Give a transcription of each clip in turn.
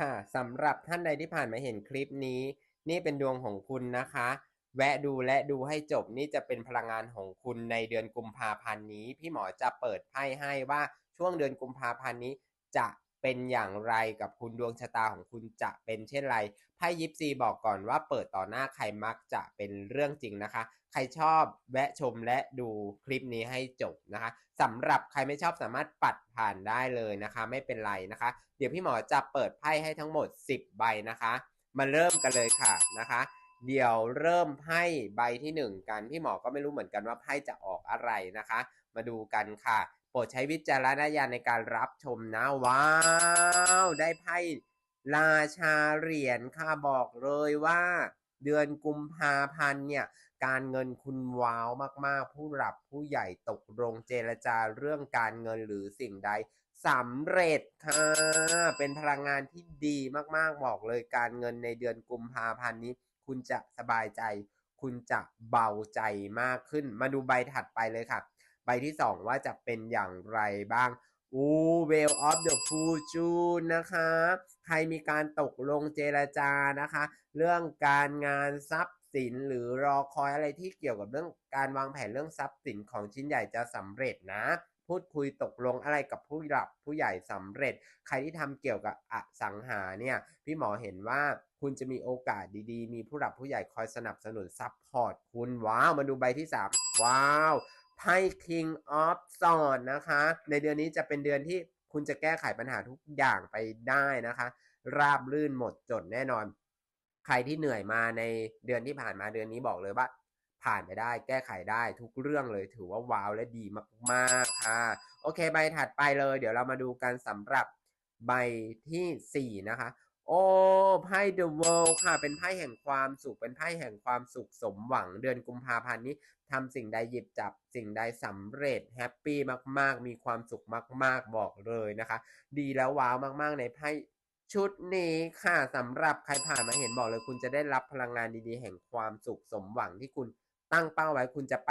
ค่ะสำหรับท่านใดที่ผ่านมาเห็นคลิปนี้ นี่เป็นดวงของคุณนะคะ แวะดูและดูให้จบนี่จะเป็นพลังงานของคุณในเดือนกุมภาพันธ์นี้ พี่หมอจะเปิดไพ่ให้ว่าช่วงเดือนกุมภาพันธ์นี้จะเป็นอย่างไรกับคุณดวงชะตาของคุณจะเป็นเช่นไรไพ่ยิปซีบอกก่อนว่าเปิดต่อหน้าใครมักจะเป็นเรื่องจริงนะคะ ใครชอบแวะชมและดูคลิปนี้ให้จบนะคะสำหรับใครไม่ชอบสามารถปัดผ่านได้เลยนะคะ ไม่เป็นไรนะคะ เดี๋ยวพี่หมอจะเปิดไพ่ให้ทั้งหมด 10 ใบนะคะ มาเริ่มกันเลยค่ะนะคะ เดี๋ยวเริ่มไพ่ใบที่ 1 กันพี่หมอก็ไม่รู้เหมือนกันว่าไพ่จะออกอะไรนะคะ มาดูกันค่ะโปรดใช้วิจารณญาณในการรับชมนะว้าว ได้ไพ่ราชาเหรียญค่ะบอกเลยว่า เดือนกุมภาพันธ์เนี่ย การเงินคุณว้าวมากๆ ผู้หลับผู้ใหญ่ตกลงเจรจาเรื่องการเงินหรือสิ่งใดสำเร็จค่ะ เป็นพลังงานที่ดีมากๆ บอกเลยการเงินในเดือนกุมภาพันธ์นี้ คุณจะสบายใจ คุณจะเบาใจมากขึ้น มาดูใบถัดไปเลยค่ะ ใบที่2ว่าจะเป็นอย่างไรบ้างอูเวลออฟเดอะฟูจูนนะคะ ใครมีการตกลงเจรจานะคะ เรื่องการงานทรัพย์ สินหรือรอคอยอะไรที่เกี่ยวกับเรื่องการวางแผนเรื่องทรัพย์สินของชิ้นใหญ่จะสำเร็จนะ พูดคุยตกลงอะไรกับผู้หลับผู้ใหญ่สำเร็จ ใครที่ทำเกี่ยวกับอสังหาเนี่ยพี่หมอเห็นว่าคุณจะมีโอกาสดีๆ มีผู้หลับผู้ใหญ่คอยสนับสนุนซัพพอร์ตคุณว้าว มาดูใบที่ 3 ว้าวไพ่ King of s w o r d นะคะ ในเดือนนี้จะเป็นเดือนที่คุณจะแก้ไขปัญหาทุกอย่างไปได้นะคะ ราบลื่นหมดจดแน่นอน รที่เหนื่อยมาในเดือนที่ผ่านมาเดือนนี้บอกเลยว่า ผ่านไปได้แก้ไขได้ทุกเรื่องเลยถือว่าว้าวและดีมากๆค่ะ โอเคใบถัดไปเลย เดี๋ยวเรามาดูกันสำหรับใบทีสี่ 4 นะคะ โอ้ไพ่ The World ค่ะ เป็นไพ่แห่งความสุข เป็นไพ่แห่งความสุขสมหวัง เดือนกุมภาพันธ์นี้ทำสิ่งใดหยิบจับสิ่งใดสำเร็จแฮปปี้มากๆ มีความสุขมาก ๆ บอกเลยนะคะ ดีแล้วว้าวมากๆ ในไพ่ ชุดนี้ค่ะสำหรับใครผ่านมาเห็นบอกเลยคุณจะได้รับพลังงานดีๆ แห่งความสุขสมหวังที่คุณตั้งเป้าไว้คุณจะไป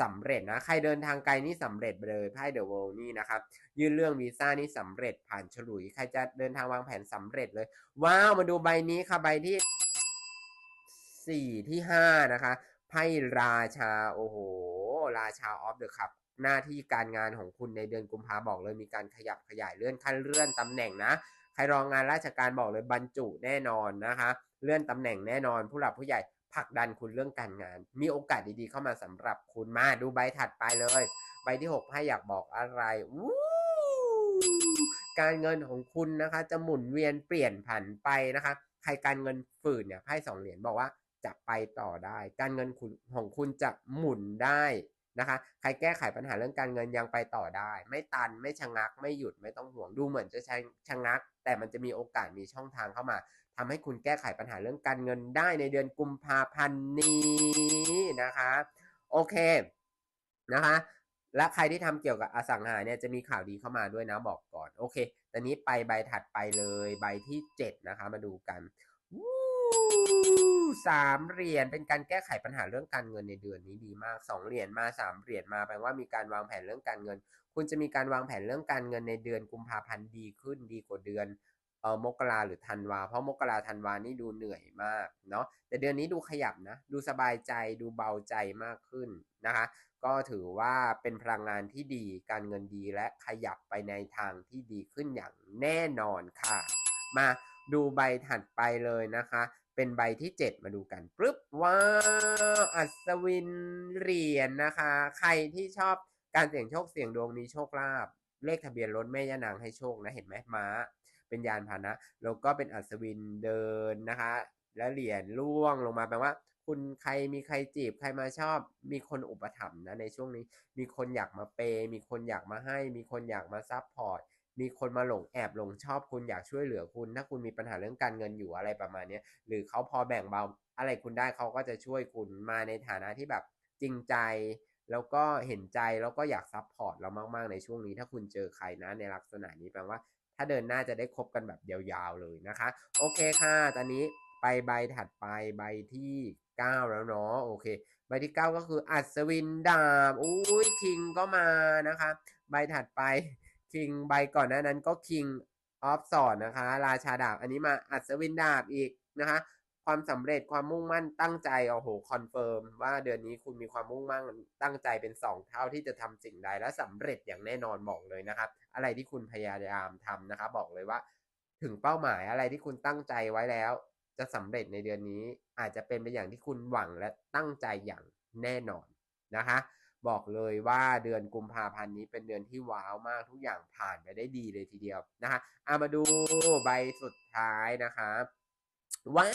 สำเร็จนะ ใครเดินทางไกลนี่สำเร็จเลยไพ่เดอะเวิลด์นี่นะครับ ยื่นเรื่องวีซ่านี่สำเร็จผ่านฉลุย ใครจะเดินทางวางแผนสำเร็จเลย ว้าวมาดูใบนี้ค่ะใบที่สี่ที่ห้านะคะไพ่ราชาโอ้โห ราชาออฟเดอะคัพหน้าที่การงานของคุณในเดือนกุมภาบอกเลยมีการขยับขยายเลื่อนขั้นเลื่อนตำแหน่งนะ ใครรองงานราชการบอกเลยบรรจุแน่นอนนะคะ เลื่อนตำแหน่งแน่นอน ผู้หลักผู้ใหญ่ผลักดันคุณเรื่องการงาน มีโอกาสดีๆเข้ามาสำหรับคุณมาดูใบถัดไปเลย ใบที่6ไพ่อยากบอกอะไรการเงินของคุณนะคะ จะหมุนเวียนเปลี่ยนผันไปนะคะ ใครการเงินฝืนเนี่ยไพ่สองเหรียญบอกว่าจะไปต่อได้ การเงินคุณของคุณจะหมุนได้ นะคะ ใครแก้ไขปัญหาเรื่องการเงินยังไปต่อได้ ไม่ตันไม่ชะงักไม่หยุดไม่ต้องห่วงดูเหมือนจะชะงัก แต่มันจะมีโอกาสมีช่องทางเข้ามาทำให้คุณแก้ไขปัญหาเรื่องการเงินได้ในเดือนกุมภาพันธ์นี้นะคะโอเคนะคะและใครที่ทำเกี่ยวกับอสังหาเนี่ยจะมีข่าวดีเข้ามาด้วยนะบอกก่อน โอเคตอนนี้ไปใบถัดไปเลยใบที่ 7 นะคะ มาดูกัน สามเหรียญเป็นการแก้ไขปัญหาเรื่องการเงินในเดือนนี้ดีมากสองเหรียญมาสามเหรียญมาแปลว่ามีการวางแผนเรื่องการเงิน คุณจะมีการวางแผนเรื่องการเงินในเดือนกุมภาพันธ์ดีขึ้นดีกว่าเดือนเออมกราหรือธันวา เพราะมกราธันวานี่ดูเหนื่อยมากเนาะแต่เดือนนี้ดูขยับนะ ดูสบายใจดูเบาใจมากขึ้นนะคะ ก็ถือว่าเป็นพลังงานที่ดีการเงินดีและขยับไปในทางที่ดีขึ้นอย่างแน่นอนค่ะ มาดูใบถัดไปเลยนะคะ เป็นใบที่ 7 มาดูกันปึ๊บว้าวอัศวินเหรียญนนะคะ ใครที่ชอบการเสี่ยงโชคเสี่ยงดวงมีโชคลาภเลขทะเบียนรถแม่ย่านางให้โชคนะเห็นไหมม้า เป็นยานพาหนะแล้วก็เป็นอัศวินเดินนะคะ และเหรียญล่วงลงมาแปลว่า คุณใครมีใครจีบใครมาชอบ มีคนอุปถัมภ์นะในช่วงนี้ มีคนอยากมาเปย์มีคนอยากมาให้ มีคนอยากมาซับพอร์ต มีคนมาหลงแอบหลงชอบคุณอยากช่วยเหลือคุณ ถ้าคุณมีปัญหาเรื่องการเงินอยู่อะไรประมาณนี้หรือเขาพอแบ่งเบาอะไรคุณได้เขาก็จะช่วยคุณมาในฐานะที่แบบจริงใจ แล้วก็เห็นใจแล้วก็อยากซับพอร์ตเรามากๆในช่วงนี้ ถ้าคุณเจอใครนะในลักษณะนี้แปลว่า ถ้าเดินหน้าจะได้คบกันแบบยาวๆเลยนะคะ โอเคค่ะตอนนี้ไปใบถัดไปใบที่9แล้วเนาะโอเค ใบที่ 9 ก็คืออัศวินดาบอุ้ยคิงก็มานะคะ ใบถัดไป คิงใบก่อนหน้านั้นก็คิงออฟสอดนะคะ ราชาดาบ อันนี้มาอัศวินดาบอีกนะคะ ความสำเร็จความมุ่งมั่นตั้งใจโอ้โหคอนเฟิร์มว่าเดือนนี้คุณมีความมุ่งมั่นตั้งใจเป็นสองเท่าที่จะทำสิ่งใดและสำเร็จอย่างแน่นอนบอกเลยนะครับ อะไรที่คุณพยายามทำนะคะ บอกเลยว่า ถึงเป้าหมายอะไรที่คุณตั้งใจไว้แล้ว จะสำเร็จในเดือนนี้อาจจะเป็นไปอย่างที่คุณหวังและตั้งใจอย่างแน่นอนนะคะ บอกเลยว่าเดือนกุมภาพันธ์นี้เป็นเดือนที่ว้าวมากทุกอย่างผ่านไปได้ดีเลยทีเดียวนะคะเอามาดูใบสุดท้ายนะคะว้า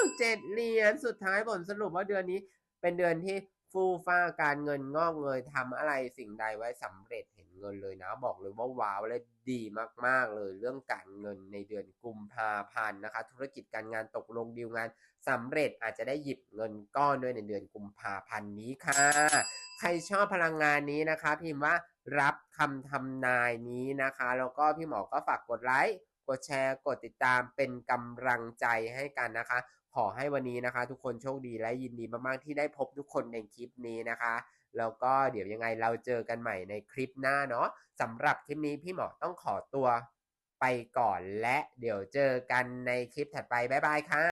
วเจ็ดเหรียญสุดท้ายผลสรุปว่าเดือนนี้เป็นเดือนที่ฟูฟ้าการเงินงอกเงยทำอะไรสิ่งใดไว้สำเร็จเห็นเงินเลยนะ บอกเลยว่าว้าวและดีมาก ๆ เลยเรื่องการเงินในเดือนกุมภาพันธ์นะคะ ธุรกิจการงานตกลงดีลงานสำเร็จอาจจะได้หยิบเงินก้อนด้วยในเดือนกุมภาพันธ์นี้ค่ะ ใครชอบพลังงานนี้นะคะ พิมพ์ว่ารับคำทำนายนี้นะคะ แล้วก็พี่หมอก็ฝากกดไลค์กดแชร์ กดติดตามเป็นกำลังใจให้กันนะคะ ขอให้วันนี้นะคะ ทุกคนโชคดีและยินดีมากๆที่ได้พบทุกคนในคลิปนี้นะคะ แล้วก็เดี๋ยวยังไงเราเจอกันใหม่ในคลิปหน้าเนาะสำหรับคลิปนี้พี่หมอต้องขอตัวไปก่อนและเดี๋ยวเจอกันในคลิปถัดไปบ๊ายบายค่ะ